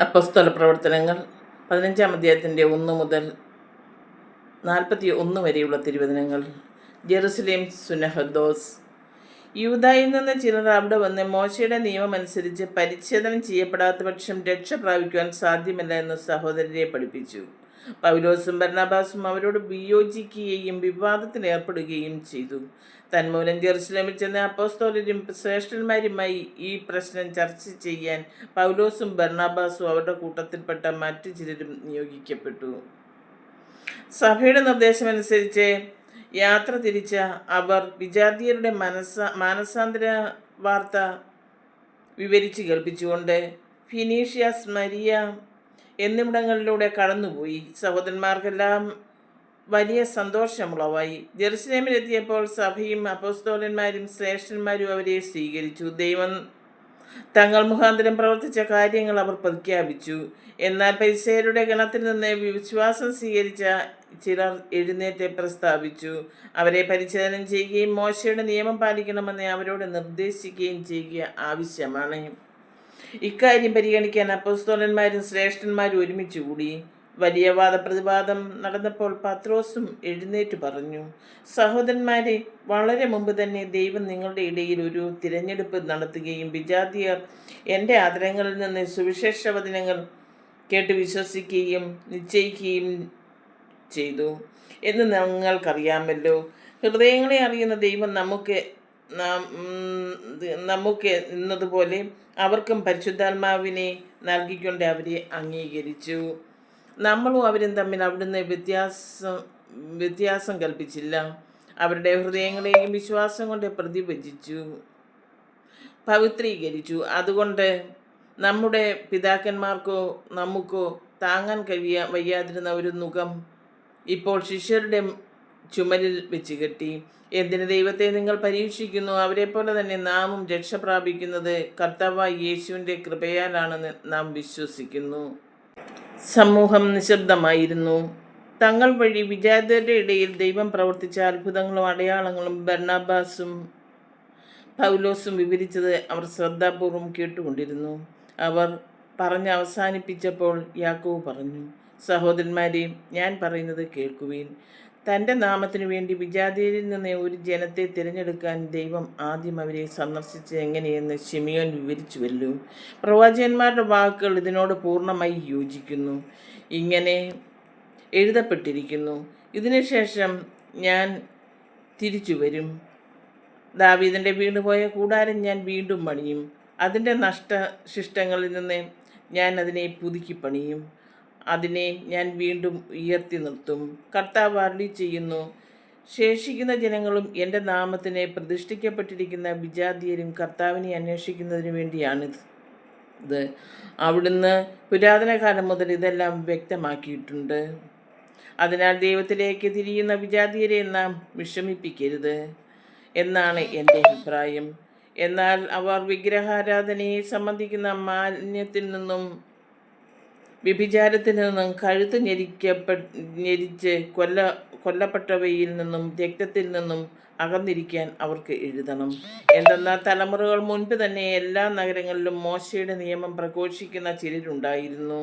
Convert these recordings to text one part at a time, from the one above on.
അപ്പസ്തല പ്രവർത്തനങ്ങൾ പതിനഞ്ചാം അധ്യായത്തിന്റെ ഒന്ന് മുതൽ നാൽപ്പത്തി ഒന്ന് വരെയുള്ള തിരുവചനങ്ങൾ. ജെറുസലേം സുനഹദോസ്. യൂതായിൽ നിന്ന് ചിലർ അവിടെ വന്ന് മോശയുടെ നിയമമനുസരിച്ച് പരിച്ഛേദനം ചെയ്യപ്പെടാത്ത പക്ഷം രക്ഷ പ്രാപിക്കുവാൻ സാധ്യമല്ല എന്ന് സഹോദരരെ പഠിപ്പിച്ചു. പൗലോസും ഭരണാഭാസും അവരോട് വിയോജിക്കുകയും വിവാദത്തിൽ ഏർപ്പെടുകയും ചെയ്തു. തന്മൂലം ജെറുസലേമിൽ ചെന്ന അപ്പോസ്തോലരും ശ്രേഷ്ഠന്മാരുമായി ഈ പ്രശ്നം ചർച്ച ചെയ്യാൻ പൗലോസും ബർണാബാസും അവരുടെ കൂട്ടത്തിൽപ്പെട്ട മറ്റു ചിലരും നിയോഗിക്കപ്പെട്ടു. സഭയുടെ നിർദ്ദേശമനുസരിച്ച് യാത്ര തിരിച്ച അവർ വിജാതീയരുടെ മനസ്സ മാനസാന്തര വാർത്ത വിവരിച്ച് കേൾപ്പിച്ചുകൊണ്ട് ഫിനീഷ്യ സ്മരിയ എന്നിവിടങ്ങളിലൂടെ കടന്നുപോയി. സഹോദരന്മാർക്കെല്ലാം വലിയ സന്തോഷമുളവായി ജെറുസലേമിലെത്തിയപ്പോൾ സഭയും അപ്പോസ്തോലന്മാരും ശ്രേഷ്ഠന്മാരും അവരെ സ്വീകരിച്ചു. ദൈവം തങ്ങൾ മുഖാന്തരം പ്രവർത്തിച്ച കാര്യങ്ങൾ അവർ പ്രഖ്യാപിച്ചു. എന്നാൽ പരിസയരുടെ ഗണത്തിൽ നിന്ന് വിശ്വാസം സ്വീകരിച്ച ചിലർ എഴുന്നേറ്റ് പ്രസ്താവിച്ചു. അവരെ പരിചരണം ചെയ്യുകയും മോശയുടെ നിയമം പാലിക്കണമെന്ന് അവരോട് നിർദ്ദേശിക്കുകയും ചെയ്യുക ആവശ്യമാണ്. ഇക്കാര്യം പരിഗണിക്കാൻ അപ്പോസ്തോലന്മാരും ശ്രേഷ്ഠന്മാരും ഒരുമിച്ച് കൂടി. വലിയ വാദപ്രതിവാദം നടന്നപ്പോൾ പത്രോസും എഴുന്നേറ്റ് പറഞ്ഞു സഹോദരന്മാരെ വളരെ മുമ്പ് തന്നെ ദൈവം നിങ്ങളുടെ ഇടയിൽ ഒരു തിരഞ്ഞെടുപ്പ് നടത്തുകയും വിജാതിയർ എന്റെ ആദരങ്ങളിൽ നിന്ന് സുവിശേഷ വചനങ്ങൾ കേട്ട് വിശ്വസിക്കുകയും നിശ്ചയിക്കുകയും ചെയ്തു. എന്ന് നിങ്ങൾക്കറിയാമല്ലോ ഹൃദയങ്ങളെ അറിയുന്ന ദൈവം നമുക്ക് നമുക്ക് എന്നതുപോലെ അവർക്കും പരിശുദ്ധാത്മാവിനെ നൽകിക്കൊണ്ട് അവരെ അംഗീകരിച്ചു. നമ്മളും അവരും തമ്മിൽ അവിടുന്ന് വ്യത്യാസം വ്യത്യാസം കൽപ്പിച്ചില്ല. അവരുടെ ഹൃദയങ്ങളെയും വിശ്വാസം കൊണ്ട് പ്രതിഭജിച്ചു പവിത്രീകരിച്ചു. അതുകൊണ്ട് നമ്മുടെ പിതാക്കന്മാർക്കോ നമുക്കോ താങ്ങാൻ കഴിയ വയ്യാതിരുന്ന ഒരു മുഖം ഇപ്പോൾ ശിഷ്യരുടെ ചുമലിൽ വെച്ച് കെട്ടി. എന്തിന് ദൈവത്തെ നിങ്ങൾ പരീക്ഷിക്കുന്നു? അവരെ പോലെ തന്നെ നാമും രക്ഷ പ്രാപിക്കുന്നത് കർത്താവായ യേശുവിന്റെ കൃപയാലാണെന്ന് നാം വിശ്വസിക്കുന്നു. സമൂഹം നിശബ്ദമായിരുന്നു. തങ്ങൾ വഴി വിജാതരുടെ ഇടയിൽ ദൈവം പ്രവർത്തിച്ച അത്ഭുതങ്ങളും അടയാളങ്ങളും ബർണാബാസും പൗലോസും വിവരിച്ചത് അവർ ശ്രദ്ധാപൂർവം കേട്ടുകൊണ്ടിരുന്നു. അവർ പറഞ്ഞ് അവസാനിപ്പിച്ചപ്പോൾ യാക്കോവ് പറഞ്ഞു സഹോദരന്മാരെയും ഞാൻ പറയുന്നത് കേൾക്കുവീൻ. തന്റെ നാമത്തിനു വേണ്ടി വിജാതിയിൽ നിന്ന് ഒരു ജനത്തെ തിരഞ്ഞെടുക്കാൻ ദൈവം ആദ്യം അവരെ സന്ദർശിച്ചത് എങ്ങനെയെന്ന് ഷിമിയോൻ വിവരിച്ചുവല്ലോ പ്രവാചകന്മാരുടെ വാക്കുകൾ ഇതിനോട് പൂർണമായി യോജിക്കുന്നു. ഇങ്ങനെ എഴുതപ്പെട്ടിരിക്കുന്നു. ഇതിനുശേഷം ഞാൻ തിരിച്ചു വരും. ദാവീദിന്റെ വീണുപോയ കൂടാരം ഞാൻ വീണ്ടും പണിയും. അതിന്റെ നഷ്ടശിഷ്ടങ്ങളിൽ നിന്ന് ഞാൻ അതിനെ പുതുക്കി പണിയും. അതിനെ ഞാൻ വീണ്ടും ഉയർത്തി നിർത്തും. കർത്താവ് ചെയ്യുന്നു ശേഷിക്കുന്ന ജനങ്ങളും എന്റെ നാമത്തിനെ പ്രതിഷ്ഠിക്കപ്പെട്ടിരിക്കുന്ന വിജാതീയരും കർത്താവിനെ അന്വേഷിക്കുന്നതിന് വേണ്ടിയാണിത് ഇത്. അവിടുന്ന് പുരാതന കാലം മുതൽ ഇതെല്ലാം വ്യക്തമാക്കിയിട്ടുണ്ട്. അതിനാൽ ദൈവത്തിലേക്ക് തിരിയുന്ന വിജാതീയരെ നാം വിഷമിപ്പിക്കരുത് എന്നാണ് എന്റെ അഭിപ്രായം. എന്നാൽ അവർ വിഗ്രഹാരാധനയെ സംബന്ധിക്കുന്ന മാലിന്യത്തിൽ നിന്നും വ്യഭിചാരത്തിൽ നിന്നും കഴുത്ത് ഞെരിക്കപ്പെ ഞെരിച്ച് കൊല്ല കൊല്ലപ്പെട്ടവയിൽ നിന്നും രക്തത്തിൽ നിന്നും അകന്നിരിക്കാൻ അവർക്ക് എഴുതണം. എന്തെന്നാൽ തലമുറകൾ മുൻപ് തന്നെ എല്ലാ നഗരങ്ങളിലും മോശയുടെ നിയമം പ്രഘോഷിക്കുന്ന ചിലരുണ്ടായിരുന്നു.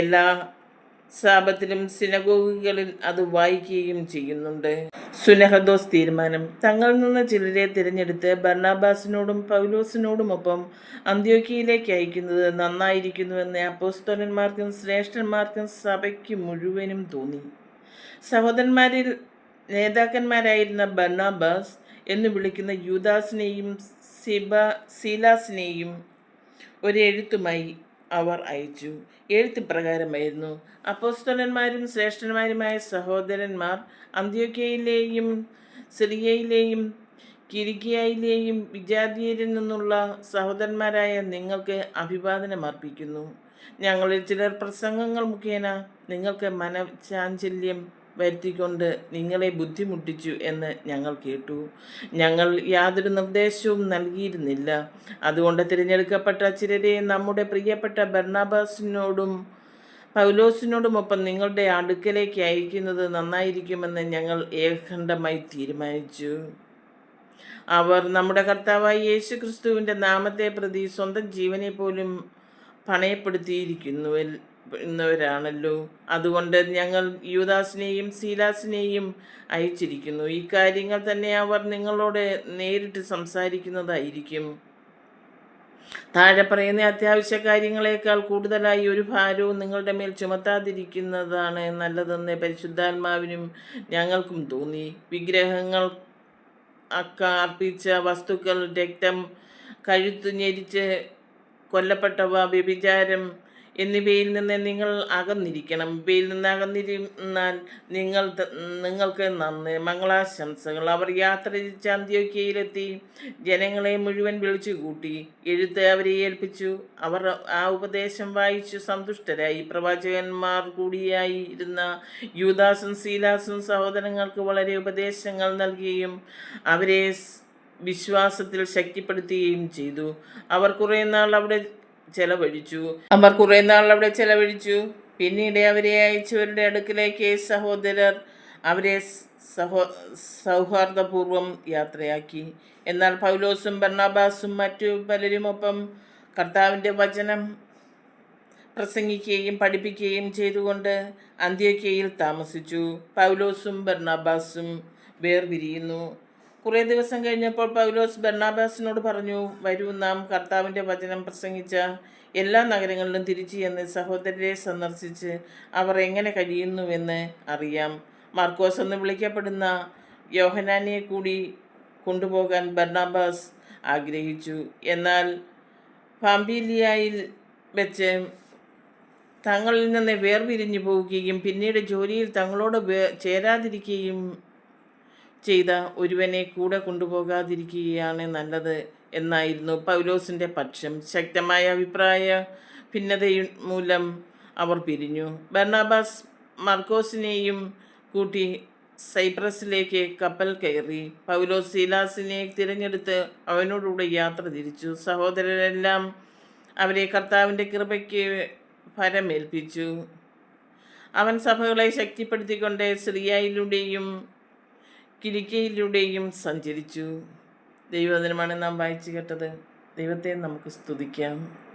എല്ലാ സാപത്തിലും സിനഗോഗുകളിൽ അത് വായിക്കുകയും ചെയ്യുന്നുണ്ട്. സുനഹദോസ് തീരുമാനം. തങ്ങളിൽ നിന്ന് ചിലരെ തിരഞ്ഞെടുത്ത് ബർണാബാസിനോടും പൗലോസിനോടുമൊപ്പം അന്ത്യോക്കിയയിലേക്ക് അയക്കുന്നത് നന്നായിരിക്കുന്നുവെന്ന് അപ്പോസ്തോലന്മാർക്കും ശ്രേഷ്ഠന്മാർക്കും സഭയ്ക്ക് മുഴുവനും തോന്നി. സഹോദരന്മാരിൽ നേതാക്കന്മാരായിരുന്ന ബർണാബാസ് എന്ന് വിളിക്കുന്ന യൂദാസിനെയും സിബ സീലാസിനെയും ഒരു എഴുത്തുമായി അവർ അയച്ചു. എഴുത്ത് പ്രകാരമായിരുന്നു അപ്പോസ്തലന്മാരും ശ്രേഷ്ഠന്മാരുമായ സഹോദരന്മാർ അന്ത്യോക്കയിലെയും സിറിയയിലെയും കിരിക്കിയയിലെയും വിജാതീയരിൽ നിന്നുള്ള സഹോദരന്മാരായ നിങ്ങൾക്ക് അഭിവാദനം അർപ്പിക്കുന്നു. ഞങ്ങളിൽ ചിലർ പ്രസംഗങ്ങൾ മുഖേന നിങ്ങൾക്ക് മനചാഞ്ചല്യം വരുത്തിക്കൊണ്ട് നിങ്ങളെ ബുദ്ധിമുട്ടിച്ചു എന്ന് ഞങ്ങൾ കേട്ടു. ഞങ്ങൾ യാതൊരു നിർദ്ദേശവും നൽകിയിരുന്നില്ല. അതുകൊണ്ട് തിരഞ്ഞെടുക്കപ്പെട്ട ചിലരെ നമ്മുടെ പ്രിയപ്പെട്ട ബർണാബാസിനോടും പൗലോസിനോടുമൊപ്പം നിങ്ങളുടെ അടുക്കലേക്ക് അയക്കുന്നത് നന്നായിരിക്കുമെന്ന് ഞങ്ങൾ ഏകണ്ഠമായി തീരുമാനിച്ചു. അവർ നമ്മുടെ കർത്താവായ യേശു ക്രിസ്തുവിന്റെ നാമത്തെ പ്രതി സ്വന്തം ജീവനെ പോലും പണയപ്പെടുത്തിയിരിക്കുന്നു എന്നവരാണല്ലോ അതുകൊണ്ട് ഞങ്ങൾ യൂദാസിനെയും സീലാസിനെയും അയച്ചിരിക്കുന്നു. ഈ കാര്യങ്ങൾ തന്നെ അവർ നിങ്ങളോട് നേരിട്ട് സംസാരിക്കുന്നതായിരിക്കും. താഴെ പറയുന്ന അത്യാവശ്യ കാര്യങ്ങളെക്കാൾ കൂടുതലായി ഒരു ഭാരവും നിങ്ങളുടെ മേൽ ചുമത്താതിരിക്കുന്നതാണ് നല്ലതെന്ന് പരിശുദ്ധാത്മാവിനും ഞങ്ങൾക്കും തോന്നി. വിഗ്രഹങ്ങൾ അക്ക അർപ്പിച്ച വസ്തുക്കൾ രക്തം കഴുത്തു ഞെരിച്ച് കൊല്ലപ്പെട്ടവ വ്യഭിചാരം എന്നിവയിൽ നിന്ന് നിങ്ങൾ അകന്നിരിക്കണം. ഇവയിൽ നിന്ന് അകന്നിരുന്നാൽ നിങ്ങൾ നിങ്ങൾക്ക് നന്ദി മംഗളാശംസകൾ. അവർ യാത്ര തിരിച്ച് അന്ത്യോക്കയിലെത്തി ജനങ്ങളെ മുഴുവൻ വിളിച്ചു കൂട്ടി എഴുത്ത് അവരെ ഏൽപ്പിച്ചു. അവർ ആ ഉപദേശം വായിച്ചു. സന്തുഷ്ടരായി. പ്രവാചകന്മാർ കൂടിയായിരുന്ന യൂദാസും സീലാസും സഹോദരങ്ങൾക്ക് വളരെ ഉപദേശങ്ങൾ നൽകുകയും അവരെ വിശ്വാസത്തിൽ ശക്തിപ്പെടുത്തുകയും ചെയ്തു. അവർ കുറേ നാൾ അവിടെ ചെലവഴിച്ചു. അവർ കുറേ നാൾ അവിടെ ചെലവഴിച്ചു. പിന്നീട് അവരെ അയച്ചവരുടെ അടുക്കിലേക്ക് സഹോദരർ അവരെ സഹോ സൗഹാർദ്ദപൂർവം യാത്രയാക്കി. എന്നാൽ പൗലോസും ബർണാബാസും മറ്റു പലരുമൊപ്പം കർത്താവിന്റെ വചനം പ്രസംഗിക്കുകയും പഠിപ്പിക്കുകയും ചെയ്തുകൊണ്ട് അന്ത്യോക്യയിൽ താമസിച്ചു. പൗലോസും ബർണാബാസും വേർപിരിയുന്നു. കുറേ ദിവസം കഴിഞ്ഞപ്പോൾ പൗലോസ് ബർണാബാസിനോട് പറഞ്ഞു വരൂ നാം കർത്താവിന്റെ വചനം പ്രസംഗിച്ച എല്ലാ നഗരങ്ങളിലും തിരിച്ചു ചെന്ന് സഹോദരരെ സന്ദർശിച്ച് അവർ എങ്ങനെ കഴിയുന്നുവെന്ന് അറിയാം. മാർക്കോസ് എന്ന് വിളിക്കപ്പെടുന്ന യോഹനാനിയെ കൂടി കൊണ്ടുപോകാൻ ബർണാബാസ് ആഗ്രഹിച്ചു. എന്നാൽ പാമ്പീലിയായിൽ വെച്ച് തങ്ങളിൽ നിന്ന് വേർപിരിഞ്ഞു പോവുകയും പിന്നീട് ജോലിയിൽ തങ്ങളോട് ചേരാതിരിക്കുകയും ചെയ്ത ഒരുവനെ കൂടെ കൊണ്ടുപോകാതിരിക്കുകയാണ് നല്ലത് എന്നായിരുന്നു പൗലോസിന്റെ പക്ഷം. ശക്തമായ അഭിപ്രായ ഭിന്നത മൂലം അവർ പിരിഞ്ഞു. ബർണാബാസ് മർക്കോസിനെയും കൂട്ടി സൈപ്രസിലേക്ക് കപ്പൽ കയറി. പൗലോസ് സീലാസിനെ തിരഞ്ഞെടുത്ത് അവനോടുകൂടെ യാത്ര തിരിച്ചു. സഹോദരരെല്ലാം അവരെ കർത്താവിന്റെ കൃപയ്ക്ക് ഫലമേൽപ്പിച്ചു അവൻ സഭകളെ ശക്തിപ്പെടുത്തിക്കൊണ്ട് സിറിയയിലൂടെയും കിലിക്കയിലൂടെയും സഞ്ചരിച്ചു. ദൈവവചനമാണ് നാം വായിച്ചു കേട്ടത്. ദൈവത്തെ നമുക്ക് സ്തുതിക്കാം.